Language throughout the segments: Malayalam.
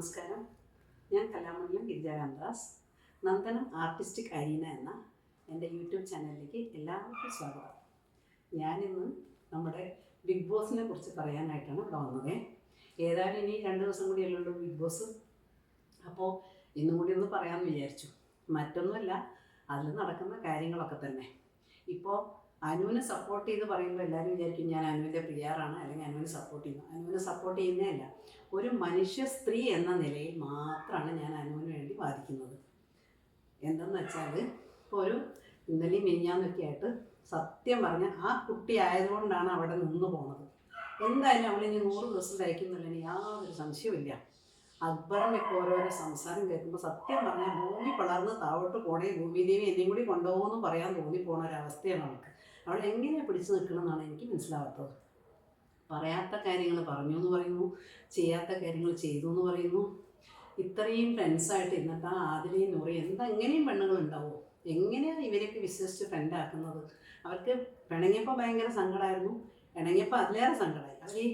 നമസ്കാരം. ഞാൻ കലാമണ്ഡലം വിദ്യാരാംദാസ് നന്ദനം ആർട്ടിസ്റ്റിക് അരീന എന്ന എന്റെ യൂട്യൂബ് ചാനലിലേക്ക് എല്ലാവർക്കും സ്വാഗതം. ഞാനിന്ന് നമ്മുടെ ബിഗ് ബോസിനെ കുറിച്ച് പറയാനായിട്ടാണ് ഇവിടെ വന്നത്. ഏതായാലും ഇനി രണ്ട് ദിവസം കൂടി ഉള്ളൂ ബിഗ് ബോസ്. അപ്പോൾ ഇന്നും കൂടി ഒന്ന് പറയാമെന്ന് വിചാരിച്ചു. മറ്റൊന്നുമല്ല അതിൽ നടക്കുന്ന കാര്യങ്ങളൊക്കെ തന്നെ. ഇപ്പോൾ അനുവിനെ സപ്പോർട്ട് ചെയ്ത് പറയുമ്പോൾ എല്ലാവരും വിചാരിക്കും ഞാൻ അനുവിന്റെ പ്രിയാറാണ് അല്ലെങ്കിൽ അനുവിനെ സപ്പോർട്ട് ചെയ്യുന്നു. അനുവിനെ സപ്പോർട്ട് ചെയ്യുന്നതല്ല ഒരു മനുഷ്യ സ്ത്രീ എന്ന നിലയിൽ മാത്രമാണ് ഞാൻ അനുവിന് വേണ്ടി വാദിക്കുന്നത്. എന്തെന്ന് വെച്ചാൽ ഒരു ഇന്നലെ മിഞ്ഞാന്നൊക്കെ ആയിട്ട് സത്യം പറഞ്ഞ ആ കുട്ടി ആയതുകൊണ്ടാണ് അവിടെ നിന്ന് പോണത്. എന്തായാലും അവളിനി നൂറ് ദിവസം തയ്ക്കുന്നില്ലെന്ന് യാതൊരു സംശയമില്ല അക്ബറിന്റെയൊക്കെ ഓരോരോ സംസാരം കേൾക്കുമ്പോൾ സത്യം പറഞ്ഞാൽ ഭൂമി പളർന്ന് താവോട്ട് പോണേ ഭൂമിദേവി എന്നെയും കൂടി കൊണ്ടുപോകുമെന്ന് പറയാൻ തോന്നിപ്പോണ പോണ ഒരവസ്ഥയാണ് അവൾക്ക്. അവൾ എങ്ങനെ പിടിച്ചു നിൽക്കണം എന്നാണ് എനിക്ക് മനസ്സിലാവാത്തത്. പറയാത്ത കാര്യങ്ങൾ പറഞ്ഞു എന്ന് പറയുന്നു ചെയ്യാത്ത കാര്യങ്ങൾ ചെയ്തു എന്ന് പറയുന്നു. ഇത്രയും ഫ്രണ്ട്സായിട്ട് ഇന്നത്തെ ആ ആദിലയും നൂറി എന്താ എങ്ങനെയും പെണ്ണുങ്ങൾ ഉണ്ടാവുമോ എങ്ങനെയാണ് ഇവരൊക്കെ വിശ്വസിച്ച് ഫ്രണ്ടാക്കുന്നത് അവർക്ക് പിണങ്ങിയപ്പോൾ ഭയങ്കര സങ്കടമായിരുന്നു ഇണങ്ങിയപ്പോൾ അതിലേറെ സങ്കടമായി അവർ ഈ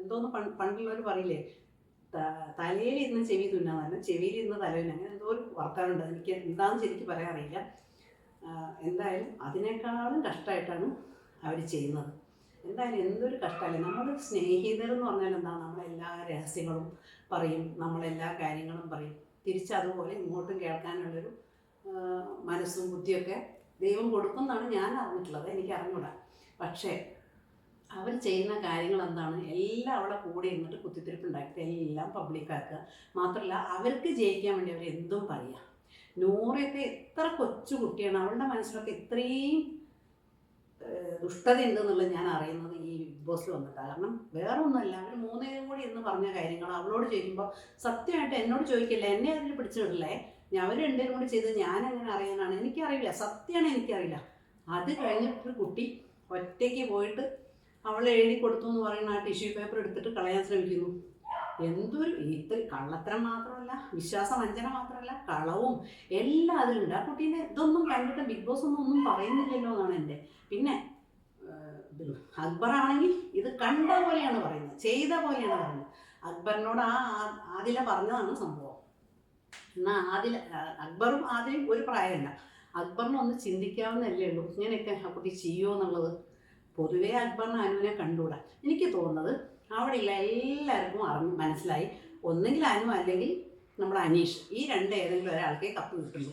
എന്തോന്ന് പണ് പണ്ടുള്ളവർ പറയില്ലേ തലയിൽ ഇരുന്ന് ചെവി തുന്നാന്നല്ല ചെവിയിൽ ഇരുന്ന് തലയിൽ അങ്ങനെ എന്തോ ഒരു വർത്താനുണ്ട് എനിക്ക് എന്താണെന്ന് ശരിക്കും പറയാൻ അറിയില്ല. എന്തായാലും അതിനേക്കാളും കഷ്ടമായിട്ടാണ് അവർ ചെയ്യുന്നത്. എന്തായാലും എന്തൊരു കഷ്ടമല്ല നമ്മൾ സ്നേഹിതർ എന്ന് പറഞ്ഞാൽ എന്താ? നമ്മളെല്ലാ രഹസ്യങ്ങളും പറയും നമ്മളെല്ലാ കാര്യങ്ങളും പറയും. തിരിച്ചതുപോലെ ഇങ്ങോട്ടും കേൾക്കാനുള്ളൊരു മനസ്സും ബുദ്ധിയൊക്കെ ദൈവം കൊടുക്കുമെന്നാണ് ഞാൻ അറിഞ്ഞിട്ടുള്ളത്. എനിക്ക് അറിഞ്ഞൂടാ. പക്ഷേ അവർ ചെയ്യുന്ന കാര്യങ്ങൾ എന്താണ്? എല്ലാം അവിടെ കൂടെ ഇരുന്നിട്ട് കുത്തിത്തിരിപ്പ് ഉണ്ടാക്കിയിട്ട് എല്ലാം പബ്ലിക്കാക്കുക മാത്രമല്ല അവർക്ക് ജയിക്കാൻ വേണ്ടി അവർ എന്തും പറയുക. നൂറയൊക്കെ എത്ര കൊച്ചു കുട്ടിയാണ് അവളുടെ മനസ്സിലൊക്കെ ഇത്രയും ദുഷ്ടത ഉണ്ടെന്നുള്ളത് ഞാൻ അറിയുന്നത് ഈ ബിഗ് ബോസ് വന്നിട്ടാണ് കാരണം വേറെ ഒന്നുമല്ല അവർ മൂന്നേരും കൂടി എന്ന് പറഞ്ഞ കാര്യങ്ങൾ അവളോട് ചോദിക്കുമ്പോൾ സത്യമായിട്ട് എന്നോട് ചോദിക്കില്ല എന്നെ അതിൽ പിടിച്ചിട്ടില്ലേ ഞാൻ അവർ രണ്ടുപേരും കൂടി ചെയ്ത് ഞാൻ എങ്ങനെ അറിയാനാണ്? എനിക്കറിയില്ല സത്യമാണ് എനിക്കറിയില്ല. അത് കഴിഞ്ഞിട്ടൊരു കുട്ടി ഒറ്റയ്ക്ക് പോയിട്ട് അവൾ എഴുതി കൊടുത്തു എന്ന് പറയുന്ന ആ ടിഷ്യൂ പേപ്പർ എടുത്തിട്ട് കളയാൻ ശ്രമിക്കുന്നു. എന്തൊരു ഇത്ര കള്ളത്തരം മാത്രമല്ല വിശ്വാസവഞ്ചന മാത്രമല്ല കളവും എല്ലാം അതിലുണ്ട്. ആ കുട്ടീനെ ഇതൊന്നും കണ്ടിട്ട് ബിഗ് ബോസ് ഒന്നും ഒന്നും പറയുന്നില്ലല്ലോ എന്നാണ് എന്റെ. പിന്നെ അക്ബർ ആണെങ്കിൽ ഇത് കണ്ട പോലെയാണ് പറയുന്നത് ചെയ്ത പോലെയാണ് പറയുന്നത്. അക്ബറിനോട് ആ ആദില പറഞ്ഞതാണ് സംഭവം. എന്നാൽ ആദില അക്ബറും ആദിലും ഒരു പ്രായമല്ല. അക്ബറിനെ ഒന്ന് ചിന്തിക്കാവുന്നല്ലേ ഉള്ളൂ. ഇങ്ങനെയൊക്കെ ആ കുട്ടി ചെയ്യുമോ എന്നുള്ളത്? പൊതുവേ അക്ബറിന് അനുവിനെ കണ്ടുകൂടാ. എനിക്ക് തോന്നുന്നത് അവിടെയുള്ള എല്ലാവർക്കും അറിഞ്ഞ് മനസ്സിലായി. ഒന്നെങ്കിൽ അനു അല്ലെങ്കിൽ നമ്മുടെ അനീഷ്. ഈ രണ്ട് ഏതെങ്കിലും ഒരാൾക്കേ കപ്പ് കിട്ടുള്ളൂ.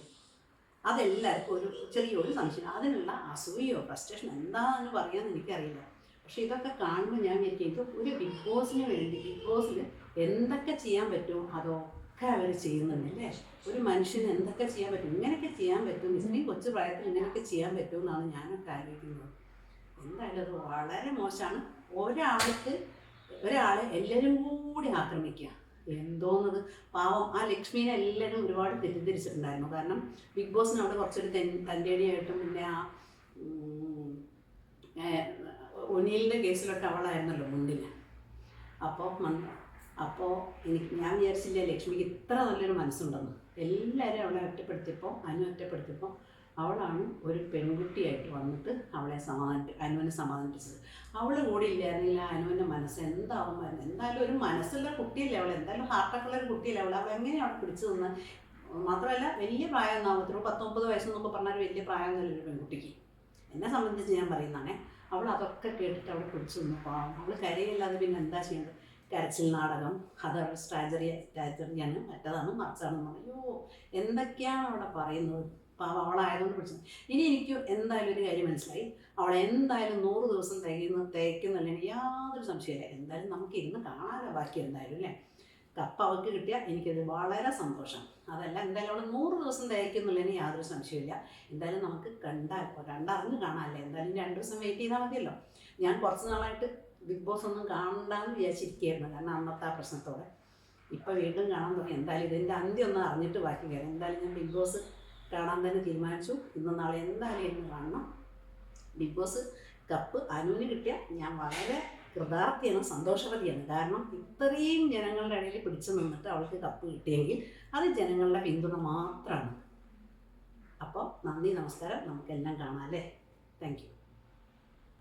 അതെല്ലാവർക്കും ഒരു ചെറിയൊരു സംശയം. അതിനുള്ള അസൂയോ ഫ്രസ്ട്രേഷൻ എന്താണെന്ന് പറയാമെന്ന് എനിക്കറിയില്ല. പക്ഷെ ഇതൊക്കെ കാണുമ്പോൾ ഞാൻ വിചാരിക്കും ഒരു ബിഗ് ബോസിന് വേണ്ടി ബിഗ് ബോസിൽ എന്തൊക്കെ ചെയ്യാൻ പറ്റുമോ? അതൊക്കെ അവർ ചെയ്യുന്നുണ്ടല്ലേ ഒരു മനുഷ്യന് എന്തൊക്കെ ചെയ്യാൻ പറ്റും? ഇങ്ങനെയൊക്കെ ചെയ്യാൻ പറ്റും ഇത്രയും കൊച്ചു പ്രായത്തിൽ ഇങ്ങനെയൊക്കെ ചെയ്യാൻ പറ്റുമെന്നാണ് ഞാനൊക്കെ ആലോചിക്കുന്നത്. എന്തായാലും അത് വളരെ മോശമാണ്. ഒരാൾക്ക് ഒരാളെ എല്ലാവരും കൂടി ആക്രമിക്കുക. എന്തോന്നത്? പാവം. ആ ലക്ഷ്മീനെ എല്ലാവരും ഒരുപാട് തെറ്റിദ്ധരിച്ചിട്ടുണ്ടായിരുന്നു. കാരണം ബിഗ് ബോസിന് അവിടെ കുറച്ചൊരു തെൻ തന്റെടിയായിട്ടും പിന്നെ ആ ഒനിയലിന്റെ കേസിലൊക്കെ അവളായിരുന്നല്ലോ മുണ്ടിൽ അപ്പോൾ അപ്പോൾ എനിക്ക് ഞാൻ വിചാരിച്ചില്ല ലക്ഷ്മിക്ക് ഇത്ര നല്ലൊരു മനസ്സുണ്ടെന്ന്. എല്ലാവരും അവളെ ഒറ്റപ്പെടുത്തിയപ്പോൾ അനു ഒറ്റപ്പെടുത്തിയപ്പോൾ അവളാണ് ഒരു പെൺകുട്ടിയായിട്ട് വന്നിട്ട് അവളെ സമാധാനിപ്പി അനുവിനെ സമാധാനിപ്പിച്ചത് അവൾ കൂടി ഇല്ലായിരുന്നില്ല അനുവിന്റെ മനസ്സ് എന്താവും എന്തായാലും ഒരു മനസ്സുള്ള കുട്ടിയല്ല അവൾ എന്തായാലും ഹാർട്ടൊക്കെ ഒരു കുട്ടിയല്ല അവൾ അവൾ എങ്ങനെയാണ് പിടിച്ചു നിന്ന്? മാത്രമല്ല വലിയ പ്രായം ആവത്തുള്ളൂ പത്തൊമ്പത് വയസ്സെന്നൊക്കെ പറഞ്ഞാൽ വലിയ പ്രായമൊന്നുമില്ല ഒരു പെൺകുട്ടിക്ക്. എന്നെ സംബന്ധിച്ച് ഞാൻ പറയുന്നതാണേ. അവൾ അതൊക്കെ കേട്ടിട്ട് അവൾ പിടിച്ചു നിന്നു പാവം. അവൾ കരയില്ലാതെ പിന്നെ എന്താ ചെയ്യേണ്ടത്? കരച്ചിൽ നാടകം അത് സ്ട്രാജറി സ്ട്രാജറിയാണ് മറ്റതാണ് മറിച്ചാണെന്ന് അയ്യോ എന്തൊക്കെയാണ് അവിടെ പറയുന്നത്? പാവം അവളായതുകൊണ്ട് പിടിച്ചത് ഇനി എനിക്ക് എന്തായാലും ഒരു കാര്യം മനസ്സിലായി. അവൾ എന്തായാലും നൂറ് ദിവസം തികയുന്ന തയ്ക്കുന്നില്ലെങ്കിൽ യാതൊരു സംശയമില്ല എന്തായാലും നമുക്ക് ഇരുന്ന് കാണാനോ ബാക്കി എന്തായാലും അല്ലേ? കപ്പ് അവൾക്ക് കിട്ടിയാൽ എനിക്കത് വളരെ സന്തോഷം. അതല്ല എന്തായാലും അവൾ നൂറ് ദിവസം തയ്ക്കുന്നുള്ളതിന് യാതൊരു സംശയമില്ല എന്തായാലും നമുക്ക് കണ്ടാൽ കണ്ടറിഞ്ഞ് കാണാമല്ലേ? എന്തായാലും രണ്ട് ദിവസം വെയിറ്റ് ചെയ്താൽ മതിയല്ലോ. ഞാൻ കുറച്ച് നാളായിട്ട് ബിഗ് ബോസ് ഒന്നും കാണണ്ടെന്ന് വിചാരിച്ചിരിക്കുകയായിരുന്നു. കാരണം അന്നത്തെ ആ പ്രശ്നത്തോടെ. ഇപ്പോൾ വീണ്ടും കാണാൻ തുടങ്ങി. എന്തായാലും ഇതിന്റെ അന്ത്യം ഒന്ന് അറിഞ്ഞിട്ട് ബാക്കി വരാം. എന്തായാലും ഞാൻ ബിഗ് ബോസ് കാണാൻ തന്നെ തീരുമാനിച്ചു. ഇന്ന് നാളെ എന്തായാലും കാണണം. ബിഗ് ബോസ് കപ്പ് അനുവിന് കിട്ടിയ ഞാൻ വളരെ കൃതാർത്ഥിയാണ് സന്തോഷവതിയാണ്. കാരണം ഇത്രയും ജനങ്ങളുടെ ഇടയിൽ പിടിച്ചു നിന്നിട്ട് അവൾക്ക് കപ്പ് കിട്ടിയെങ്കിൽ അത് ജനങ്ങളുടെ പിന്തുണ മാത്രമാണ്. അപ്പോൾ നന്ദി നമസ്കാരം. നമുക്കെല്ലാം കാണാം അല്ലേ? Thank you